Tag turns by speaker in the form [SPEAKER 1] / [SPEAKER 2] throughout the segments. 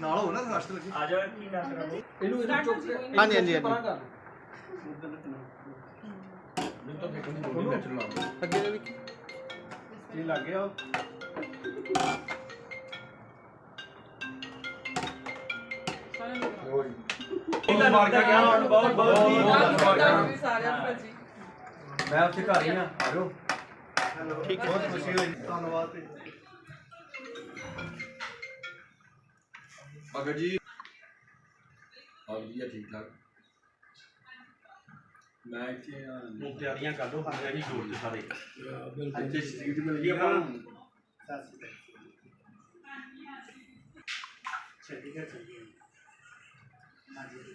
[SPEAKER 1] ਨਾਲ ਹੋ ਨਾ ਰਸਤੇ ਲੱਗੇ
[SPEAKER 2] ਆ ਜਾ ਕੀ ਨਾ ਕਰਾਂਗੇ
[SPEAKER 1] ਇਹਨੂੰ ਇਹਨੂੰ ਚੁੱਕ ਕੇ
[SPEAKER 3] ਹਾਂਜੀ, ਹਾਂਜੀ, ਹਾਂਜੀ।
[SPEAKER 1] ਪਰਾਂ ਕਰ
[SPEAKER 3] ਅੱਗੇ ਵੀ
[SPEAKER 1] ਇਹ ਲੱਗ ਗਿਆ
[SPEAKER 2] ਇਹਦਾ ਮਾਰ ਕੇ ਗਿਆ ਬਹੁਤ ਬਹੁਤ
[SPEAKER 1] ਮੈਂ ਉੱਥੇ ਘਰ ਹੀ ਆ ਆ ਜਾਓ ਠੀਕ ਬਹੁਤ ਖੁਸ਼ੀ ਹੋਈ। ਧੰਨਵਾਦ ਤੇ
[SPEAKER 4] ਅਗਰ ਜੀ। ਆ ਵਧੀਆ ਠੀਕ ਠਾਕ। ਮੈਂ ਇੱਥੇ ਆ
[SPEAKER 2] ਤਿਆਰੀਆਂ ਕਰ ਲਓ ਹਾਂ ਜੀ ਜੋੜ ਦੇ ਸਾਰੇ।
[SPEAKER 4] ਇੱਥੇ ਸੀਟ ਮਿਲ ਗਈ ਆਪਾਂ ਨੂੰ।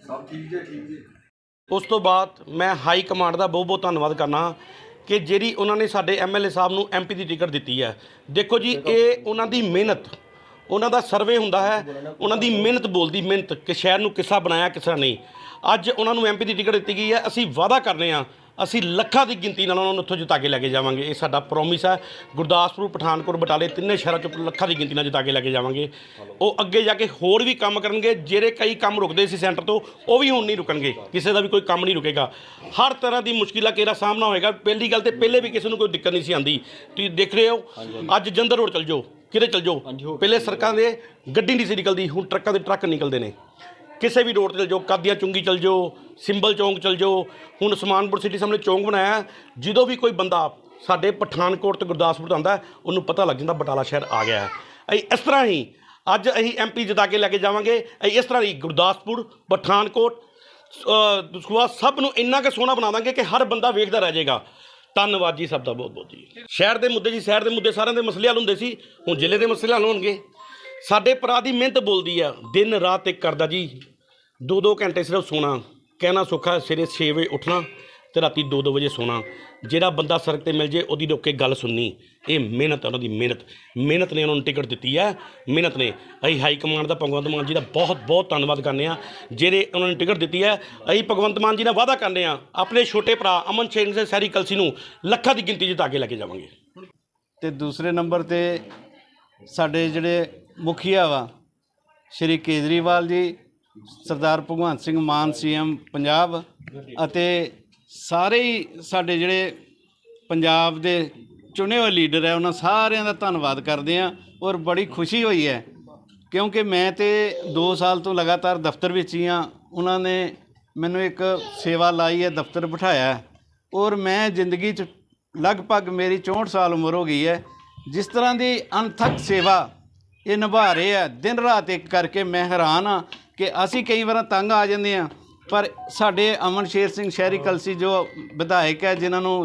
[SPEAKER 4] ਸਭ ਠੀਕ ਜੇ ਠੀਕ ਜੇ
[SPEAKER 5] ਉਸ ਤੋਂ ਬਾਅਦ ਮੈਂ ਹਾਈ ਕਮਾਂਡ ਦਾ ਬਹੁਤ ਬਹੁਤ ਧੰਨਵਾਦ ਕਰਨਾ ਕਿ ਜਿਹੜੀ ਉਹਨਾਂ ਨੇ ਸਾਡੇ ਐਮਐਲਏ ਸਾਹਿਬ ਨੂੰ ਐਮਪੀ ਦੀ ਟਿਕਟ ਦਿੱਤੀ ਹੈ। ਦੇਖੋ ਜੀ ਇਹ ਉਹਨਾਂ ਦੀ ਮਿਹਨਤ ਉਹਨਾਂ ਦਾ ਸਰਵੇ ਹੁੰਦਾ ਹੈ ਉਹਨਾਂ ਦੀ ਮਿਹਨਤ ਬੋਲਦੀ ਮਿਹਨਤ ਕਿ ਸ਼ਹਿਰ ਨੂੰ ਕਿੱਸਾ ਬਣਾਇਆ ਕਿਸਾ ਨਹੀਂ। ਅੱਜ ਉਹਨਾਂ ਨੂੰ ਐਮਪੀ ਦੀ ਟਿਕਟ ਦਿੱਤੀ ਗਈ ਹੈ ਅਸੀਂ ਵਾਅਦਾ ਕਰਨੇ ਆ ਅਸੀਂ ਲੱਖਾਂ ਦੀ ਗਿਣਤੀ ਨਾਲ ਉਹਨਾਂ ਨੂੰ ਉੱਥੋਂ ਜਿਤਾ ਕੇ ਲੈ ਕੇ ਜਾਵਾਂਗੇ। ਇਹ ਸਾਡਾ ਪ੍ਰੋਮਿਸ ਹੈ। ਗੁਰਦਾਸਪੁਰ ਪਠਾਨਕੋਟ ਬਟਾਲੇ ਤਿੰਨੇ ਸ਼ਹਿਰਾਂ ਚੋਂ ਲੱਖਾਂ ਦੀ ਗਿਣਤੀ ਨਾਲ ਜਿਤਾ ਕੇ ਲੈ ਕੇ ਜਾਵਾਂਗੇ। ਉਹ ਅੱਗੇ ਜਾ ਕੇ ਹੋਰ ਵੀ ਕੰਮ ਕਰਨਗੇ। ਜਿਹੜੇ ਕਈ ਕੰਮ ਰੁਕਦੇ ਸੀ ਸੈਂਟਰ ਤੋਂ ਉਹ ਵੀ ਹੁਣ ਨਹੀਂ ਰੁਕਣਗੇ। ਕਿਸੇ ਦਾ ਵੀ ਕੋਈ ਕੰਮ ਨਹੀਂ ਰੁਕੇਗਾ। ਹਰ ਤਰ੍ਹਾਂ ਦੀ ਮੁਸ਼ਕਿਲਾਂ ਦਾ ਸਾਹਮਣਾ ਹੋਏਗਾ? ਪਹਿਲੀ ਗੱਲ ਤੇ ਪਹਿਲੇ ਵੀ ਕਿਸੇ ਨੂੰ ਕੋਈ ਦਿੱਕਤ ਨਹੀਂ ਸੀ ਆਂਦੀ ਤੁਸੀਂ ਦੇਖ ਰਹੇ ਹੋ ਅੱਜ ਜੰਦਰ ਰੋਡ ਚਲ ਜਾਓ। ਕਿਤੇ ਚਲ ਜਾਓ? ਪਹਿਲੇ ਸੜਕਾਂ ਦੇ ਗੱਡੀ ਨਹੀਂ ਸੀ ਨਿਕਲਦੀ। ਹੁਣ ਟਰੱਕਾਂ ਦੇ ਟਰੱਕ ਨਿਕਲਦੇ ਨੇ। ਕਿਸੇ ਵੀ ਰੋਡ ਤੇ ਚਲ ਜਾਓ ਕਾਦੀਆਂ ਚੁੰਗੀ ਚਲ ਜਾਓ ਸਿੰਬਲ ਚੌਂਕ ਚਲ ਜਾਓ ਹੁਣ ਉਸਮਾਨਪੁਰ ਸਿਟੀ ਸਾਹਮਣੇ ਚੌਂਕ ਬਣਾਇਆ ਜਦੋਂ ਵੀ ਕੋਈ ਬੰਦਾ ਸਾਡੇ ਪਠਾਨਕੋਟ ਤੇ ਗੁਰਦਾਸਪੁਰ ਤੋਂ ਆਉਂਦਾ ਉਹਨੂੰ ਪਤਾ ਲੱਗ ਜਾਂਦਾ ਬਟਾਲਾ ਸ਼ਹਿਰ ਆ ਗਿਆ ਹੈ। ਅਸੀਂ ਇਸ ਤਰ੍ਹਾਂ ਹੀ ਅੱਜ ਅਸੀਂ ਐਮਪੀ ਜਿਤਾ ਕੇ ਲੈ ਕੇ ਜਾਵਾਂਗੇ ਅਸੀਂ ਇਸ ਤਰ੍ਹਾਂ ਹੀ ਗੁਰਦਾਸਪੁਰ ਪਠਾਨਕੋਟ ਅ, ਸਭ ਨੂੰ ਇੰਨਾ ਕਿ ਸੋਹਣਾ ਬਣਾ ਦਾਂਗੇ ਕਿ ਹਰ ਬੰਦਾ ਵੇਖਦਾ ਰਹਿ ਜਾਏਗਾ। ਧੰਨਵਾਦ ਜੀ ਸਭ ਦਾ ਬਹੁਤ ਬਹੁਤ ਜੀ। ਸ਼ਹਿਰ ਦੇ ਮੁੱਦੇ ਜੀ ਸ਼ਹਿਰ ਦੇ ਮੁੱਦੇ ਸਾਰਿਆਂ ਦੇ ਮਸਲੇ ਹੱਲ ਹੁੰਦੇ ਸੀ ਹੁਣ ਜ਼ਿਲ੍ਹੇ ਦੇ ਮਸਲੇ ਹੱਲ ਹੋਣਗੇ। ਸਾਡੇ ਭਰਾ ਦੀ ਮਿਹਨਤ ਬੋਲਦੀ ਆ, ਦਿਨ ਰਾਤ ਇੱਕ ਕਰਦਾ ਜੀ। ਦੋ ਦੋ ਘੰਟੇ ਸਿਰਫ ਸੋਣਾ। ਕਹਿਣਾ ਸੁੱਖਾ ਸਵੇਰੇ 6 ਵਜੇ ਉੱਠਣਾ ਤੇ ਰਾਤੀ 2-2 ਵਜੇ ਸੋਣਾ। ਜਿਹੜਾ ਬੰਦਾ ਸੜਕ ਤੇ ਮਿਲ ਜੇ, ਉਹਦੀ ਰੁੱਕ ਕੇ ਗੱਲ ਸੁਣਨੀ। ਇਹ ਮਿਹਨਤ ਉਹਨਾਂ ਦੀ ਮਿਹਨਤ। ਮਿਹਨਤ ਨੇ ਉਹਨਾਂ ਨੂੰ ਟਿਕਟ ਦਿੱਤੀ ਹੈ ਮਿਹਨਤ ਨੇ। ਅਸੀਂ ਹਾਈ ਕਮਾਂਡ ਦਾ ਭਗਵੰਤ ਮਾਨ ਜੀ ਦਾ ਬਹੁਤ ਬਹੁਤ ਧੰਨਵਾਦ ਕਰਨੇ ਆ। ਜਿਹੜੇ ਉਹਨਾਂ ਨੇ ਟਿਕਟ ਦਿੱਤੀ ਹੈ ਅਸੀਂ ਭਗਵੰਤ ਮਾਨ ਜੀ ਨਾਲ ਵਾਅਦਾ ਕਰਨੇ ਆ। ਆਪਣੇ ਛੋਟੇ ਭਰਾ ਅਮਨ ਸਿੰਘ ਦੇ ਸੈਰੀ ਕਲਸੀ ਨੂੰ ਲੱਖਾਂ ਦੀ ਗਿਣਤੀ ਜਿਤਾ ਕੇ ਲੈ ਕੇ ਜਾਵਾਂਗੇ।
[SPEAKER 3] ਤੇ ਦੂਸਰੇ ਨੰਬਰ ਤੇ ਸਾਡੇ ਜਿਹੜੇ ਮੁਖੀਆ ਵਾ, ਸ਼੍ਰੀ ਕੇਜਰੀਵਾਲ ਜੀ, ਸਰਦਾਰ ਭਗਵੰਤ ਸਿੰਘ ਮਾਨ, ਸੀਐਮ ਪੰਜਾਬ ਅਤੇ ਸਾਰੇ ਹੀ ਸਾਡੇ ਜਿਹੜੇ ਪੰਜਾਬ ਦੇ ਚੁਣੇ ਹੋਏ ਲੀਡਰ ਹੈ, ਉਹਨਾਂ ਸਾਰਿਆਂ ਦਾ ਧੰਨਵਾਦ ਕਰਦੇ ਆ ਔਰ ਬੜੀ ਖੁਸ਼ੀ ਹੋਈ ਹੈ ਕਿਉਂਕਿ ਮੈਂ ਤੇ 2 ਸਾਲ ਤੋਂ ਲਗਾਤਾਰ ਦਫ਼ਤਰ ਵਿੱਚ ਹੀ ਆ ਉਹਨਾਂ ਨੇ ਮੈਨੂੰ ਇੱਕ ਸੇਵਾ ਲਾਈ ਹੈ, ਦਫ਼ਤਰ ਬਿਠਾਇਆ ਔਰ ਮੈਂ ਜ਼ਿੰਦਗੀ 'ਚ ਲਗਭਗ ਮੇਰੀ 64 ਸਾਲ ਉਮਰ ਹੋ ਗਈ ਹੈ, ਜਿਸ ਤਰ੍ਹਾਂ ਦੀ ਅਣਥੱਕ ਸੇਵਾ ਇਹ ਨਿਭਾ ਰਹੇ ਆ। ਦਿਨ ਰਾਤ ਇੱਕ ਕਰਕੇ ਮੈਂ ਹੈਰਾਨ ਆ ਕਿ ਅਸੀਂ ਕਈ ਵਾਰ ਤੰਗ ਆ ਜਾਂਦੇ ਆ ਪਰ ਸਾਡੇ ਅਮਨ ਸ਼ੇਰ ਸਿੰਘ ਸ਼ਹਿਰੀ ਕਲਸੀ ਜੋ ਵਿਧਾਇਕ ਹੈ ਜਿਨ੍ਹਾਂ ਨੂੰ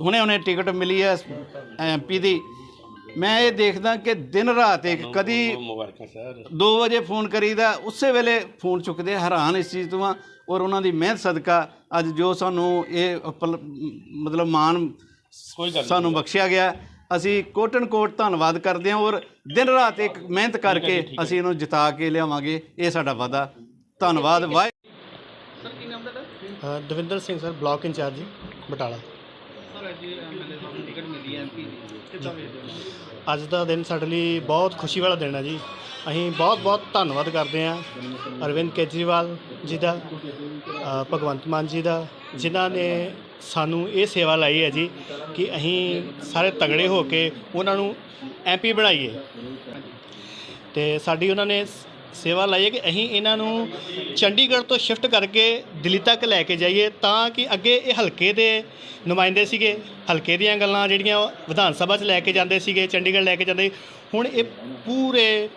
[SPEAKER 3] ਹੁਣੇ ਹੁਣੇ ਟਿਕਟ ਮਿਲੀ ਹੈ ਐਮਪੀ ਦੀ ਮੈਂ ਇਹ ਦੇਖਦਾ ਕਿ ਦਿਨ ਰਾਤ ਇੱਕ ਕਦੀ
[SPEAKER 5] ਮੁਬਾਰਕਾਂ ਸਰ।
[SPEAKER 3] 2 ਵਜੇ ਫੋਨ ਕਰੀਦਾ ਉਸੇ ਵੇਲੇ ਫੋਨ ਚੁੱਕਦੇ ਹੈਰਾਨ ਇਸ ਚੀਜ਼ ਤੋਂ ਆ ਔਰ ਉਹਨਾਂ ਦੀ ਮਿਹਨਤ ਸਦਕਾ ਅੱਜ ਜੋ ਸਾਨੂੰ ਇਹ ਮਤਲਬ ਮਾਣ ਸਾਨੂੰ ਬਖਸ਼ਿਆ ਗਿਆ। ਅਸੀਂ ਕੋਟਨ ਕੋਟ ਧੰਨਵਾਦ ਕਰਦੇ ਹਾਂ ਔਰ ਦਿਨ ਰਾਤ ਇੱਕ ਮਿਹਨਤ ਕਰਕੇ ਅਸੀਂ ਇਹਨੂੰ ਜਿਤਾ ਕੇ ਲਿਆਵਾਂਗੇ। ਇਹ ਸਾਡਾ ਵਾਦਾ ਧੰਨਵਾਦ ਵਾਹਿ
[SPEAKER 6] ਅ, Davinder Singh sir block incharge Batala. ਅੱਜ ਦਾ ਦਿਨ ਸਾਡੇ ਲਈ ਬਹੁਤ ਖੁਸ਼ੀ ਵਾਲਾ ਦਿਨ ਹੈ ਜੀ। ਅਸੀਂ ਬਹੁਤ ਬਹੁਤ ਧੰਨਵਾਦ ਕਰਦੇ ਹਾਂ ਅਰਵਿੰਦ ਕੇਜਰੀਵਾਲ ਜੀ ਦਾ ਅ, ਭਗਵੰਤ ਮਾਨ ਜੀ ਦਾ ਜਿਨ੍ਹਾਂ ਨੇ ਸਾਨੂੰ ਇਹ ਸੇਵਾ ਲਾਈ ਹੈ ਜੀ ਕਿ ਅਸੀਂ ਸਾਰੇ ਤਗੜੇ ਹੋ ਕੇ ਉਹਨਾਂ ਨੂੰ ਐਮਪੀ ਬਣਾਈਏ ਤੇ ਸਾਡੀ ਉਹਨਾਂ ਨੇ ਸ- ਸੇਵਾ ਲਾਈ ਹੈ ਕਿ ਅਸੀਂ ਇਹਨਾਂ ਨੂੰ ਚੰਡੀਗੜ੍ਹ ਤੋਂ ਸ਼ਿਫਟ ਕਰਕੇ ਦਿੱਲੀ ਤੱਕ ਲੈ ਕੇ ਜਾਈਏ ਤਾਂ ਕਿ ਅੱਗੇ ਇਹ ਹਲਕੇ ਦੇ ਨੁਮਾਇੰਦੇ ਸੀਗੇ ਹਲਕੇ ਦੀਆਂ ਗੱਲਾਂ ਜਿਹੜੀਆਂ ਉਹ ਵਿਧਾਨ ਸਭਾ 'ਚ ਲੈ ਕੇ ਜਾਂਦੇ ਸੀਗੇ ਚੰਡੀਗੜ੍ਹ ਲੈ ਕੇ ਜਾਂਦੇ ਸੀ। ਹੁਣ ਇਹ ਪੂਰੇ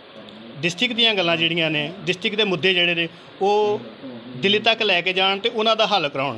[SPEAKER 6] ਡਿਸਟ੍ਰਿਕਟ ਦੀਆਂ ਗੱਲਾਂ ਜਿਹੜੀਆਂ ਨੇ, ਡਿਸਟ੍ਰਿਕਟ ਦੇ ਮੁੱਦੇ ਜਿਹੜੇ ਨੇ, ਉਹ ਦਿੱਲੀ ਤੱਕ ਲੈ ਕੇ ਜਾਣ ਤੇ ਉਹਨਾਂ ਦਾ ਹੱਲ ਕਰਾਉਣ।